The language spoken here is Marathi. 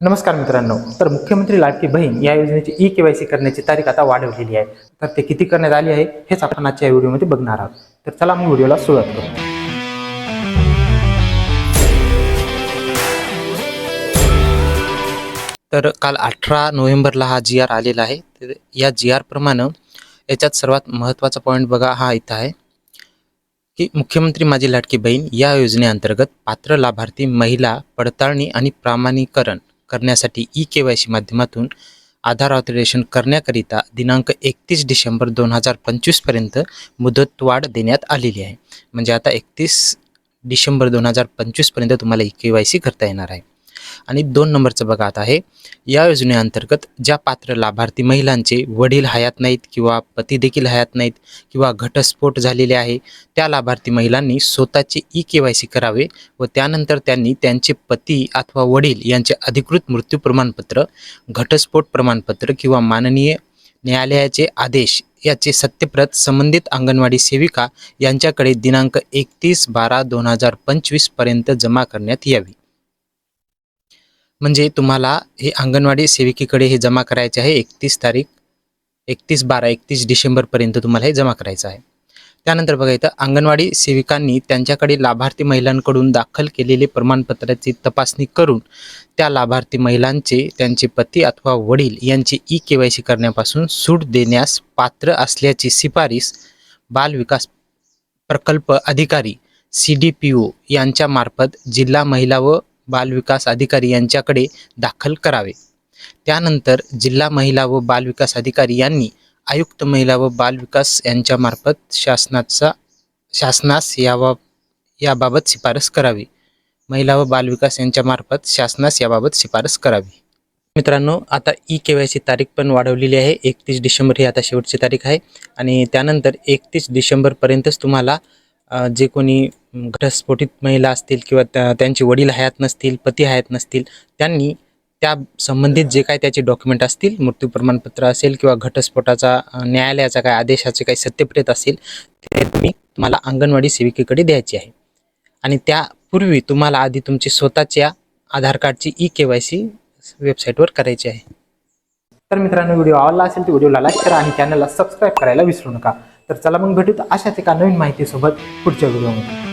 नमस्कार मित्रांनो. तर मुख्यमंत्री लाडकी बहीण या योजनेची ई केवायसी करण्याची तारीख आता वाढवलेली आहे. तर ते किती करण्यात आली आहे हेच आपण आजच्या व्हिडिओमध्ये बघणार आहोत. तर चला मग व्हिडिओला सुरुवात करू. तर काल अठरा नोव्हेंबरला हा जी आर आलेला आहे. तर या जी आर प्रमाणे याच्यात सर्वात महत्त्वाचा पॉईंट बघा हा इथं आहे की मुख्यमंत्री माझी लाडकी बहीण या योजनेअंतर्गत पात्र लाभार्थी महिला पडताळणी आणि प्रामाणीकरण करण्यासाठी ई के वाय सी माध्यमातून आधार ऑथरायझेशन करण्याकरिता दिनांक एकतीस डिसेंबर दोन हजार पंचवीसपर्यंत मुदतवाढ देण्यात आलेली आहे. म्हणजे आता एकतीस डिसेंबर दोन हजार पंचवीसपर्यंत तुम्हाला ई के वाय सी करता येणार आहे. आणि दोन नंबरचं बघा आता आहे या योजनेअंतर्गत ज्या पात्र लाभार्थी महिलांचे वडील हयात नाहीत किंवा पती देखील हयात नाहीत किंवा घटस्फोट झालेले आहे त्या लाभार्थी महिलांनी स्वतःचे ई के वाय सी करावे व त्यानंतर त्यांनी त्यांचे पती अथवा वडील यांचे अधिकृत मृत्यू प्रमाणपत्र घटस्फोट प्रमाणपत्र किंवा माननीय न्यायालयाचे आदेश याचे सत्यप्रत संबंधित अंगणवाडी सेविका यांच्याकडे दिनांक एकतीस बारा दोन हजार पंचवीसपर्यंत जमा करण्यात यावी. म्हणजे तुम्हाला हे अंगणवाडी सेविकेकडे हे जमा करायचे आहे एकतीस तारीख एकतीस बारा एकतीस डिसेंबरपर्यंत तुम्हाला हे जमा करायचं आहे. त्यानंतर बघा इथं अंगणवाडी सेविकांनी त्यांच्याकडे लाभार्थी महिलांकडून दाखल केलेले प्रमाणपत्राची तपासणी करून त्या लाभार्थी महिलांचे त्यांचे पती अथवा वडील यांची ई के वाय सी करण्यापासून सूट देण्यास पात्र असल्याची शिफारस बालविकास प्रकल्प अधिकारी सी डी पी ओ यांच्यामार्फत जिल्हा महिला व बालविकास अधिकारी यांच्याकडे दाखल करावे. त्यानंतर जिल्हा महिला व बालविकास अधिकारी यांनी आयुक्त महिला व बालविकास यांच्यामार्फत शासनाचा शासनास यावा याबाबत शिफारस करावी. महिला व बालविकास यांच्यामार्फत शासनास याबाबत शिफारस करावी. मित्रांनो आता ई के वाय सी तारीख पण वाढवलेली आहे. एकतीस डिसेंबर ही आता शेवटची तारीख आहे. आणि त्यानंतर एकतीस डिसेंबरपर्यंतच तुम्हाला जे कोणी घटस्फोटित महिला असतील किंवा त्या त्यांचे वडील हयात नसतील पती हयात नसतील त्यांनी त्या संबंधित जे काय त्याचे डॉक्युमेंट असतील मृत्यू प्रमाणपत्र असेल किंवा घटस्फोटाचा न्यायालयाचा काय आदेशाचे काही सत्यप्रेत असेल ते तुम्ही तुम्हाला अंगणवाडी सेविकेकडे द्यायचे आहे. आणि त्यापूर्वी तुम्हाला आधी तुमची स्वतःच्या आधार कार्डची ई के वाय सी वेबसाईटवर करायची आहे. तर मित्रांनो व्हिडिओ आवडला असेल तर व्हिडिओला लाईक करा आणि चॅनलला सबस्क्राईब करायला विसरू नका. तर चला मग भेटूत अशाच एका नवीन माहितीसोबत पुढच्या व्हिडिओमध्ये.